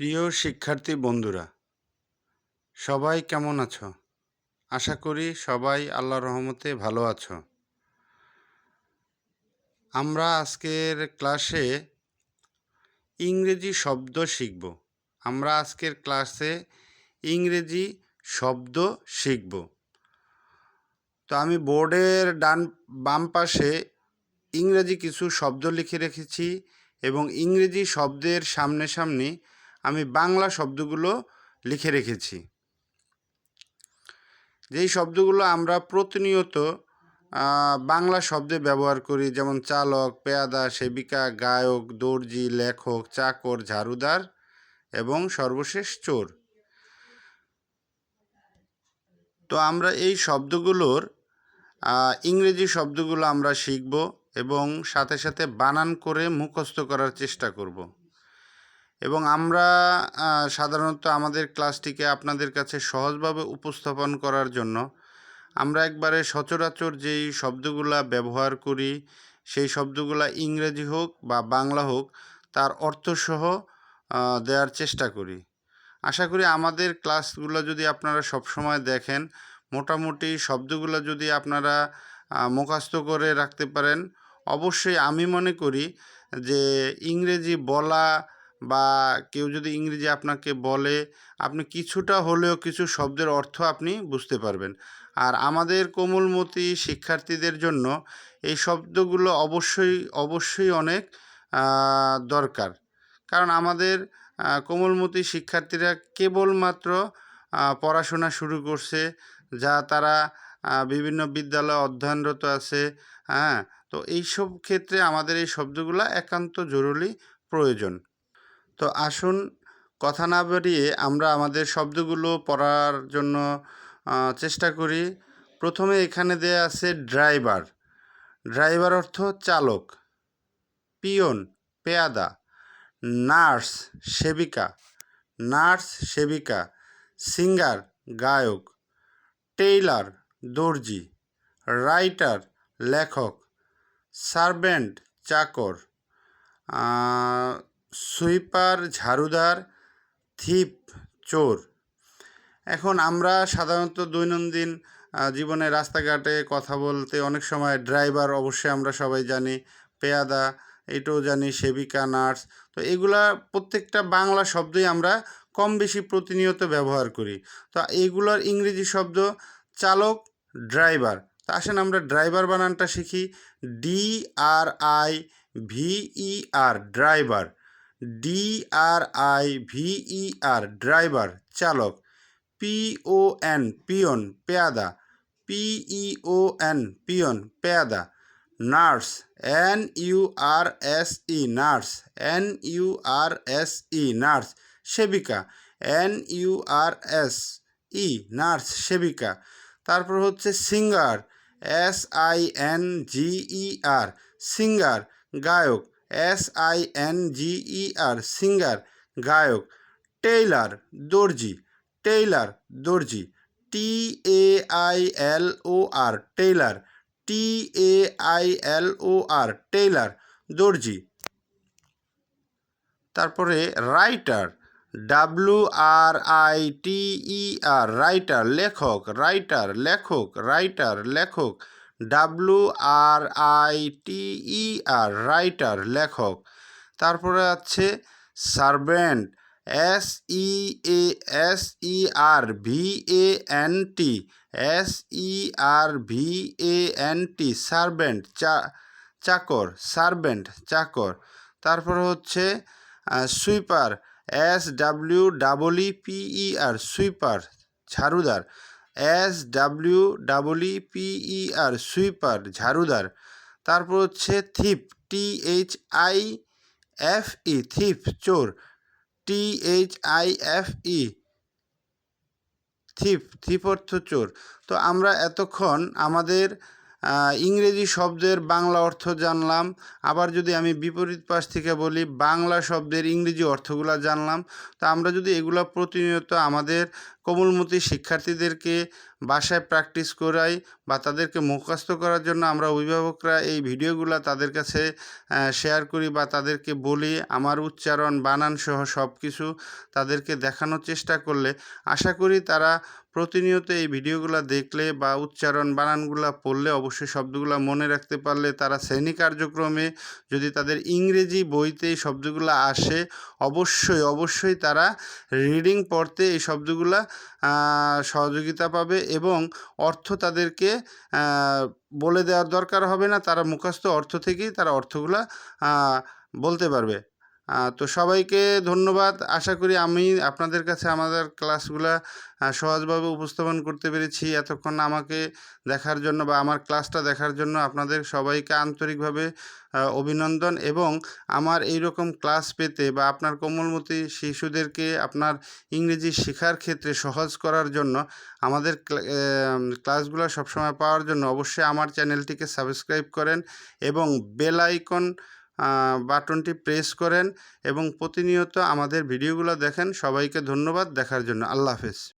প্রিয় শিক্ষার্থী বন্ধুরা, সবাই কেমন আছো? আশা করি সবাই আল্লাহর রহমতে ভালো আছো। আমরা আজকের ক্লাসে ইংরেজি শব্দ শিখব। আমরা আজকের ক্লাসে ইংরেজি শব্দ শিখব। তো আমি বোর্ডের ডান, বাম পাশে ইংরেজি কিছু শব্দ লিখে রেখেছি এবং ইংরেজি শব্দের সামনে সামনে আমি বাংলা শব্দগুলো লিখে রেখেছি। যেই শব্দগুলো আমরা প্রতিনিয়ত বাংলা শব্দে ব্যবহার করি, যেমন চালক পেয়াদা সেবিকা, গায়ক, দর্জি, লেখক, চাকর, ঝাড়ুদার এবং সর্বশেষ চোর। তো আমরা এই শব্দগুলোর ইংরেজি শব্দগুলো আমরা শিখব এবং সাথে সাথে বানান করে মুখস্থ করার চেষ্টা করব। এবং আমরা সাধারণত আমাদের ক্লাসটিকে আপনাদের কাছে সহজভাবে উপস্থাপন করার জন্য আমরা একবারে সচরাচর যেই শব্দগুলা ব্যবহার করি, সেই শব্দগুলা ইংরেজি হোক বা বাংলা হোক, তার অর্থসহ দেওয়ার চেষ্টা করি। আশা করি আমাদের ক্লাসগুলো যদি আপনারা সবসময় দেখেন, মোটামুটি শব্দগুলো যদি আপনারা মুখস্থ করে রাখতে পারেন, অবশ্যই আমি মনে করি যে ইংরেজি বলা বা কেউ যদি ইংরেজি আপনাকে বলে, আপনি কিছুটা হলেও কিছু শব্দের অর্থ আপনি বুঝতে পারবেন। আর আমাদের কোমলমতি শিক্ষার্থীদের জন্য এই শব্দগুলো অবশ্যই অবশ্যই অনেক দরকার। কারণ আমাদের কোমলমতি শিক্ষার্থীরা কেবলমাত্র পড়াশোনা শুরু করছে, যা তারা বিভিন্ন বিদ্যালয়ে অধ্যয়নরত আছে হ্যাঁ? তো এইসব ক্ষেত্রে আমাদের এই শব্দগুলো একান্ত জরুরি, প্রয়োজন। তো আসুন কথা না বাড়িয়ে আমরা আমাদের শব্দগুলো পড়ার জন্য চেষ্টা করি। প্রথমে এখানে দেয়া আছে ড্রাইভার। ড্রাইভার অর্থ চালক, পিয়ন, পেয়াদা, নার্স, সেবিকা নার্স, সেবিকা, সিঙ্গার, গায়ক, টেইলার, দর্জি, রাইটার, লেখক, সার্ভেন্ট, চাকর সুইপার ঝাড়ুদার থিপ চোর। এখন আমরা সাধারণত দৈনন্দিন জীবনে রাস্তাঘাটে কথা বলতে অনেক সময় ড্রাইভার অবশ্যই আমরা সবাই জানি, পেয়াদা, এটাও জানি, সেবিকা, নার্স। তো এগুলা প্রত্যেকটা বাংলা শব্দই আমরা কম বেশি প্রতিনিয়ত ব্যবহার করি। তো এইগুলোর ইংরেজি শব্দ চালক, ড্রাইভার। তা আসেন আমরা ড্রাইভার বানানটা শিখি। D R I ভিই R, driver. D R I ভিই R driver চালক পিও এন পিয়ন পেয়াদা পিইও এন পিয়ন পেয়াদা nurse N U R S E nurse N U R S E nurse সেবিকা N U R S E nurse সেবিকা। তারপর হচ্ছে singer S I N G E R singer গায়ক S I N G E R singer গায়ক tailor দর্জি tailor দর্জি টি A I L O R tailor T A I L O R tailor দর্জি। তারপরে writer W R I T E R writer লেখক writer লেখক writer লেখক W R I T E R writer লেখক। তারপরে আছে servant S E A S E R V A N T S E R V A N T servant চা, চাকর servant চাকর। তারপর হচ্ছে sweeper S W double E P E R sweeper ঝাড়ুদার। S W double P E R sweeper ঝাড়ুদার। তারপর হচ্ছে thief T H I F E thief চোর। T H I F E thief thief অর্থ চোর। তো আমরা এতক্ষণ আমাদের ইংরেজি শব্দের বাংলা অর্থ জানলাম। আবার যদি আমি বিপরীত পাশ থেকে বলি, বাংলা শব্দের ইংরেজি অর্থগুলো জানলাম। তো আমরা যদি এগুলো প্রতিনিয়ত আমাদের কোমলমতি শিক্ষার্থীদেরকে বাসায় প্র্যাকটিস করাই বা তাদেরকে মুখস্থ করার জন্য আমরা অভিভাবকরা এই ভিডিওগুলো তাদের কাছে শেয়ার করি বা তাদেরকে বলি, আমার উচ্চারণ, বানান সহ সব কিছু তাদেরকে দেখানোর চেষ্টা করলে আশা করি তারা প্রতিনিয়ত এই ভিডিওগুলো দেখলে বা উচ্চারণ বানানগুলো পড়লে অবশ্যই শব্দগুলো মনে রাখতে পারলে তারা শ্রেণি কার্যক্রমে যদি তাদের ইংরেজি বইতে এই শব্দগুলো আসে, অবশ্যই অবশ্যই তারা রিডিং পড়তে এই শব্দগুলো সহযোগিতা পাবে এবং অর্থ তাদেরকে বলে দেওয়ার দরকার হবে না। তারা মুখস্থ অর্থ থেকেই তারা অর্থগুলা বলতে পারবে। তো সবাইকে ধন্যবাদ। আশা করি আমি আপনাদের কাছে আমাদের ক্লাসগুলা সহজভাবে উপস্থাপন করতে পেরেছি। এতক্ষণ আমাকে দেখার জন্য বা আমার ক্লাসটা দেখার জন্য আপনাদের সবাইকে আন্তরিকভাবে অভিনন্দন এবং আমার এই রকম ক্লাস পেতে বা আপনার কোমলমতি শিশুদেরকে আপনার ইংরেজি শেখার ক্ষেত্রে সহজ করার জন্য আমাদের ক্লাসগুলো সবসময় পাওয়ার জন্য অবশ্যই আমার চ্যানেলটিকে সাবস্ক্রাইব করেন এবং বেল আইকন বাটনটি প্রেস করেন এবং প্রতিনিয়ত আমাদের ভিডিওগুলো দেখেন। সবাইকে ধন্যবাদ। দেখার জন্য আল্লাহ হাফেজ।